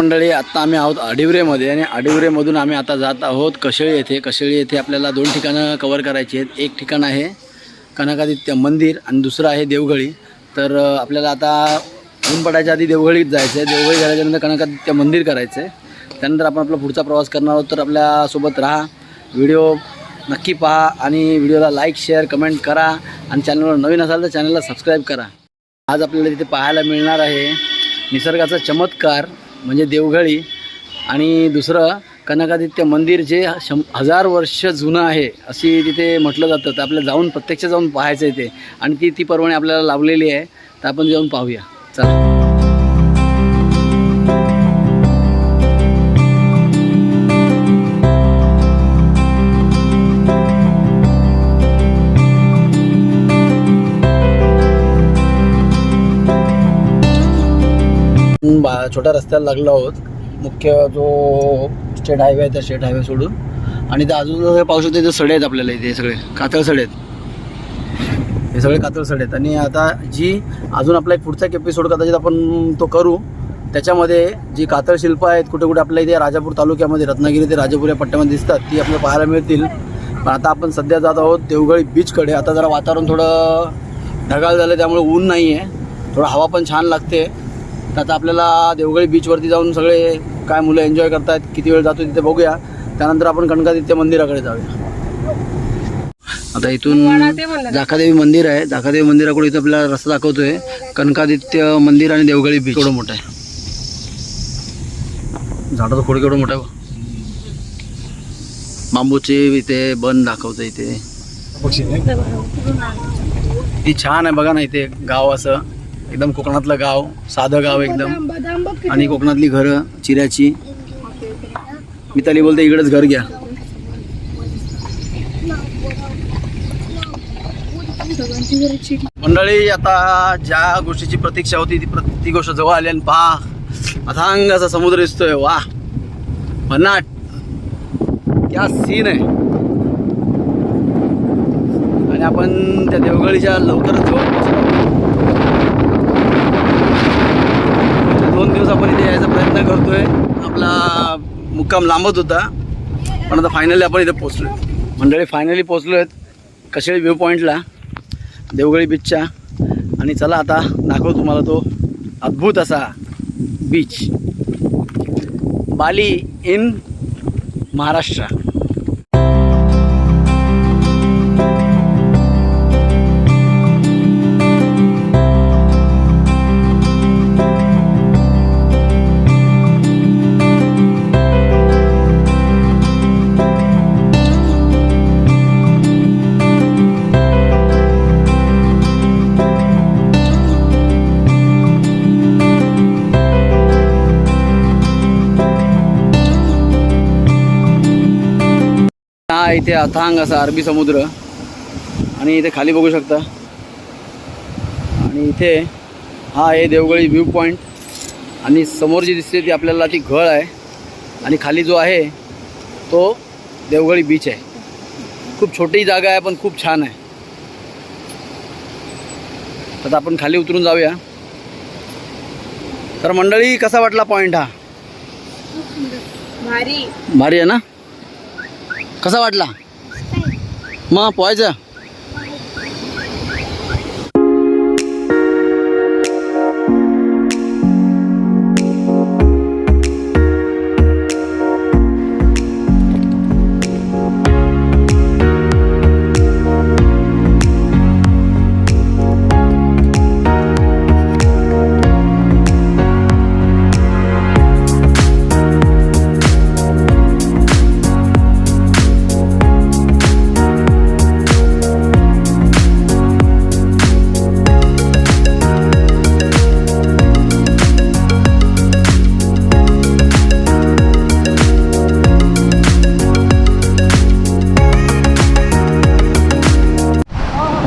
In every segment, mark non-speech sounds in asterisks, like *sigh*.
मंडळी आत्ता आम्ही आहोत अडिवरेमध्ये आणि अडिवरेमधून आम्ही आता जात आहोत कशेळी येथे. कशेळी येथे आपल्याला दोन ठिकाणं कवर करायची आहेत. एक ठिकाण आहे कनकादित्य मंदिर आणि दुसरं आहे देवगळी तर आपल्याला आता ऊन पडायच्या आधी देवगळीत जायचं आहे देवगळी झाल्याच्यानंतर कनकादित्य मंदिर करायचं आहे त्यानंतर आपण आपला पुढचा प्रवास करणार आहोत. तर आपल्यासोबत राहा. व्हिडिओ नक्की पहा आणि व्हिडिओला लाईक शेअर कमेंट करा आणि चॅनलवर नवीन असाल तर चॅनलला सबस्क्राईब करा. आज आपल्याला तिथे पाहायला मिळणार आहे निसर्गाचा चमत्कार म्हणजे देवघळी आणि दुसरं कनकादित्य मंदिर जे शं हजार वर्ष जुनं आहे अशी तिथे म्हटलं जातं. तर आपल्याला जाऊन प्रत्यक्ष जाऊन पाहायचं आहे ते. आणि ती ती पर्वणी आपल्याला लावलेली आहे. तर आपण जाऊन पाहूया. चला. छोट्या रस्त्याला लागलो आहोत. मुख्य जो स्टेट हायवे आहे त्या स्टेट हायवे सोडून. आणि ते अजून पाहू शकतो इथे सडे आहेत आपल्याला इथे सगळे. कातळ सडे आहेत. हे सगळे कातळ सडे आहेत. आणि आता जी अजून आपला एक पुढचा एक एपिसोड कदाचित आपण तो करू. त्याच्यामध्ये जी कातळ शिल्प आहेत कुठे कुठे आपल्या इथे राजापूर तालुक्यामध्ये रत्नागिरी ते राजापूर या पट्ट्यामध्ये दिसतात ती आपल्याला पाहायला मिळतील. पण आता आपण सध्या जात आहोत देवगळी बीचकडे आता जरा वातावरण थोडं ढगाळ झालं त्यामुळे ऊन नाही आहे थोडं हवा पण छान लागते. आता आपल्याला देवगळी बीचवरती जाऊन सगळे काय मुलं एन्जॉय करतायत किती वेळ जातो तिथे बघूया. त्यानंतर आपण कणकादित्य मंदिराकडे जाऊया. आता इथून जाकादेवी मंदिर आहे. जाकादेवी मंदिराकडे इथं आपल्याला रस्ता दाखवतोय. कणकादित्य मंदिर आणि देवगळी बीच केवढं मोठं आहे? झाडाचं खोड केवढं मोठं आहे. बांबूचे इथे बन दाखवतं इथे. ती छान आहे बघा ना इथे गाव असं. एकदम कोकणातलं गाव साधं गाव एकदम. आणि कोकणातली घरं चिऱ्याची. मिताली बोलते इकडेच घर घ्या. मंडळी आता ज्या गोष्टीची प्रतीक्षा होती ती प्रत- ती गोष्ट जवळ आली आणि पहा अथांग असा समुद्र दिसतोय. वा भन्नाट. क्या सीन आहे. आणि आपण त्या देवगडीच्या लवकरच जवळ पोहोचलो गेले दोन दिवस आपण इथे यायचा प्रयत्न करतोय. आपला मुक्काम लांबत होता. पण आता फायनली आपण इथे पोचलो मंडळी फायनली पोचलो आहेत कशेळी व्ह्यू पॉईंटला देवगळी बीचच्या आणि चला आता दाखव तुम्हाला तो अद्भुत असा बीच बाली इन महाराष्ट्र. हा इथे अथांग असा अरबी समुद्र. आणि इथे खाली बघू शकता. आणि इथे हा आहे देवगळी व्ह्यू पॉईंट आणि समोर जी दिसते ती आपल्याला ती घळ आहे. आणि खाली जो आहे तो देवगळी बीच आहे. खूप छोटी जागा आहे पण खूप छान आहे. आता आपण खाली उतरून जाऊया. तर मंडळी कसा वाटला पॉईंट हा? भारी. भारी आहे ना? कसा वाटला? मग पोहायचं?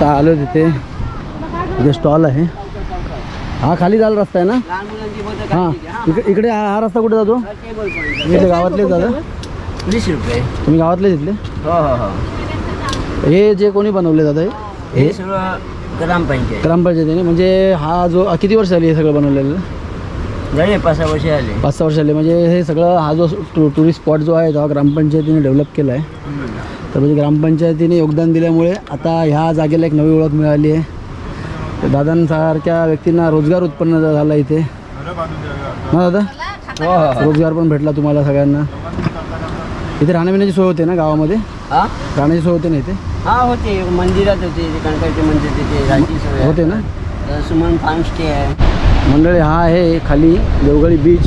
आता आलो तिथे. इथे स्टॉल आहे. हा खाली जायला रस्ता आहे ना? हां. इकडे इकडे हा हा रस्ता कुठे जातो? इथे गावातले दादा वीस रुपये. तुम्ही गावातले तिथले? हो हो हो. हे जे कोणी बनवले दादा हे? हे ग्रामपंचायत. ग्रामपंचायतीने. म्हणजे हा जो किती वर्ष झाली हे सगळं बनवलेलं? झाले पाच सहा वर्ष आले पाच सहा वर्ष झाले. म्हणजे हे सगळं हा जो टुरिस्ट स्पॉट जो आहे तो ग्रामपंचायतीने डेव्हलप केला आहे तर म्हणजे ग्रामपंचायतीने योगदान दिल्यामुळे आता ह्या जागेला एक नवी ओळख मिळाली आहे. तर दादांसारख्या व्यक्तींना रोजगार उत्पन्न झाला इथे. ना दादा? रोजगार पण भेटला तुम्हाला सगळ्यांना. इथे राहण्यापिण्याची सोय होते ना गावामध्ये? राहण्याची सोय होते ना इथे? हा होते. मंदिरात होते कणकाचे मंदिर तिथे होते ना? सुमन फार्म स्टे आहे. मंडळी हा आहे खाली देवगडी बीच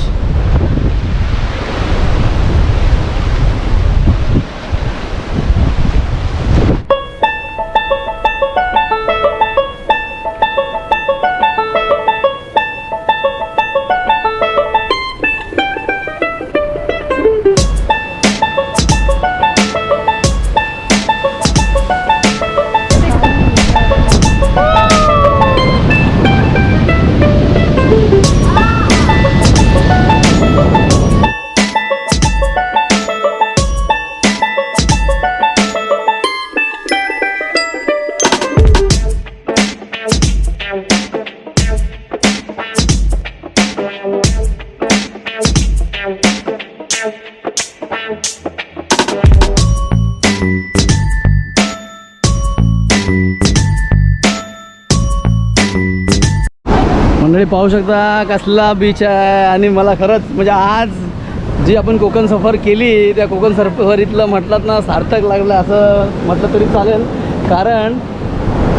पाहू शकता कसला बीच आहे. आणि मला खरंच म्हणजे आज जी आपण कोकण सफर केली त्या कोकण सफरीतलं म्हटलं ना सार्थक लागलं असं म्हटलं तरी चालेल. कारण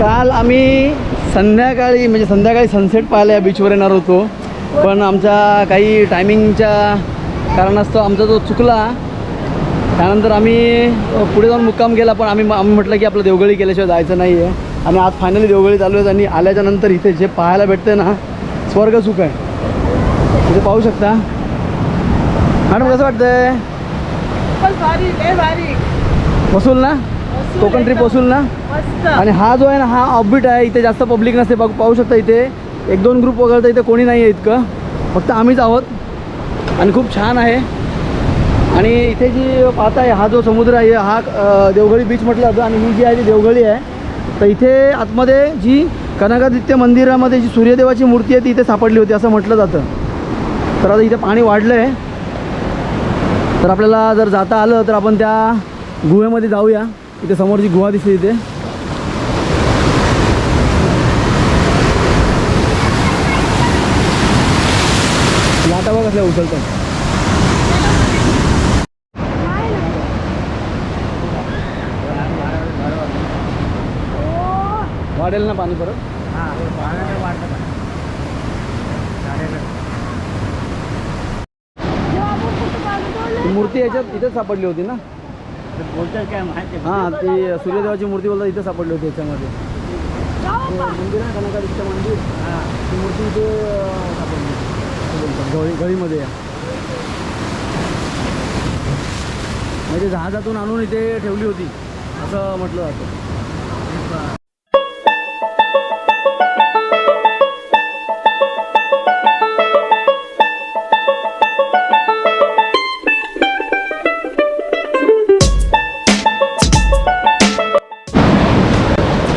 काल आम्ही संध्याकाळी म्हणजे संध्याकाळी सनसेट पाहायला या बीचवर येणार होतो. पण आमच्या काही टायमिंगच्या कारणास्तव आमचा जो चुकला त्यानंतर आम्ही पुढे जाऊन मुक्काम केला. पण आम्ही आम्ही म्हटलं की आपलं देवगळी केल्याशिवाय जायचं नाही आहे आणि आज फायनली देवगळी चालू आहेत आणि आल्याच्यानंतर इथे जे पाहायला भेटते ना स्वर्ग सुख आहे. इथे पाहू शकता. मॅडम कसं वाटतंय? वसूल ना? कोकण ट्रिप वसूल ना? आणि हा जो आहे ना हा ऑफबिट आहे. इथे जास्त पब्लिक नसते. बघ पाहू शकता इथे. एक दोन ग्रुप वगळता इथे कोणी नाही आहे इतकं. फक्त आम्हीच आहोत. आणि खूप छान आहे. आणि इथे जी पाहताय हा जो समुद्र आहे हा देवगळी बीच म्हटलं जातं. आणि ही जी आहे ती देवगळी आहे. तर इथे आतमध्ये जी कनकादित्य मंदिरामध्ये जी सूर्यदेवाची मूर्ती आहे ती इथे सापडली होती असं म्हटलं जातं. तर आता इथे पाणी वाढलं आहे तर आपल्याला जर जाता आलं तर आपण त्या गुहेमध्ये जाऊया. इथे समोरची गुहा दिसते इथे. लाटा बघ कसल्या उचलतात. वाढेल ना पाणी परत? ती मूर्ती याच्यात इथेच सापडली होती ना? बोलतात काय माहिती? हां ती सूर्यदेवाची मूर्ती बोलतात इथे सापडली होती याच्यामध्ये. ते मंदिर आहे मंदिर? ती मूर्ती इथे अं, सापडली. असं बोलतात गळी गळीमध्ये आहे. म्हणजे जहाजातून आणून इथे ठेवली होती असं म्हटलं जातं.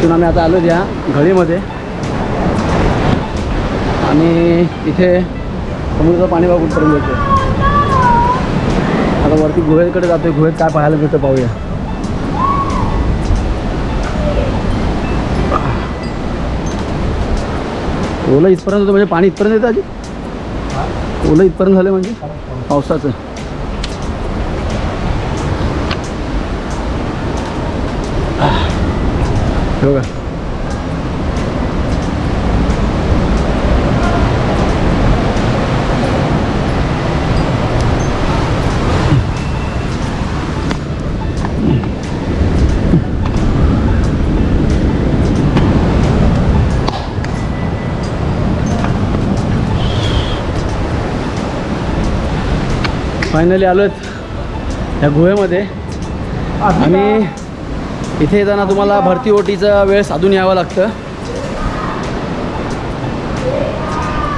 तिथून आम्ही आता आलो त्या घळीमध्ये आणि इथे समुद्राचं पाणी बघून करून येतो आता वरती गुहेकडे जातोय. गुहेत काय पाहायला मिळतं पाहूया. ओलं इथपर्यंत होतं म्हणजे पाणी इथपर्यंत येतं आधी? ओलं इथपर्यंत झालं म्हणजे? पावसाचं. हे बघा फायनली आलोत या गुहेमध्ये. आणि इथे येताना तुम्हाला भरती ओटीचा वेळ साधून यावं लागतं.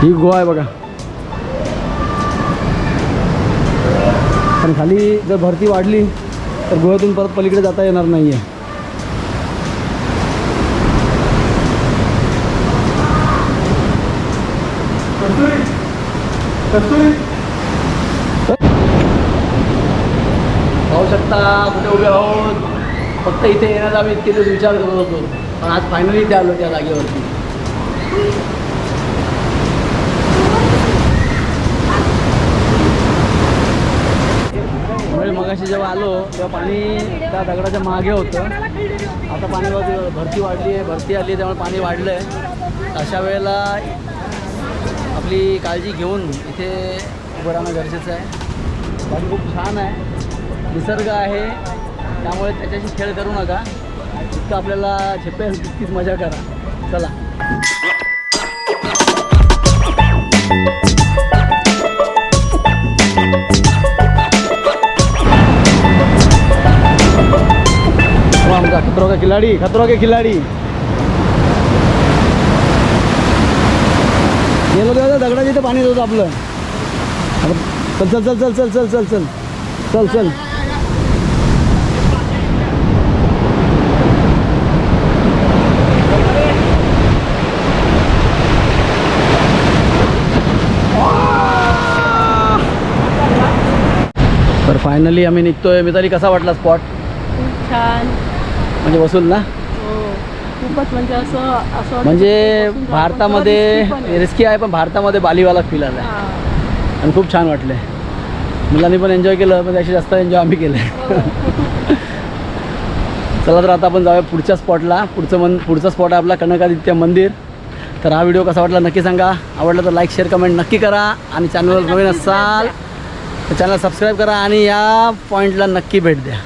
ही गुहा आहे बघा. पण खाली जर भरती वाढली तर गोव्यातून परत पलीकडे जाता येणार नाही आहे पाहू शकता कुठे उभे आहोत. फक्त इथे येण्याचा आम्ही इतके दिवस विचार करत होतो. पण आज फायनली ते आलो त्या जागेवरती. त्यामुळे मगाशी जेव्हा आलो तेव्हा पाणी त्या दगडाच्या मागे होतं. आता पाणी भरती वाढली आहे भरती आली आहे त्यामुळे पाणी वाढलं आहे अशा वेळेला आपली काळजी घेऊन इथे उभं राहणं गरजेचं आहे. पाणी खूप छान आहे. निसर्ग आहे. त्यामुळे त्याच्याशी खेळ करू नका जितकं आपल्याला झेपेल तितकीच मजा करा चला हो आमचा खतरो का खिलाडी खतरो के खिलाडी गेलो तेव्हा दगडाच्या इथं पाणी होतं आपलं चल चल चल चल चल चल चल चल चल चल तर फायनली आम्ही निघतोय. मिताली कसा वाटला स्पॉट खूप छान. म्हणजे वसूल ना? हो खूपच म्हणजे असं असं वाटतं म्हणजे. भारतामध्ये. रिस्की आहे पण भारतामध्ये बालीवाला फील आला हा. आणि खूप छान वाटलं मुलांनी पण एन्जॉय केलं पण त्याशी जास्त एन्जॉय आम्ही केलं *laughs* चला तर आता आपण जाऊया पुढच्या स्पॉटला पुढचं मन पुढचा स्पॉट आहे आपला कनकादित्य मंदिर. तर हा व्हिडिओ कसा वाटला नक्की सांगा. आवडला तर लाईक शेअर कमेंट नक्की करा. आणि चॅनलवर नवीन असाल तर चॅनल सबस्क्राईब करा आणि या पॉईंटला नक्की भेट द्या.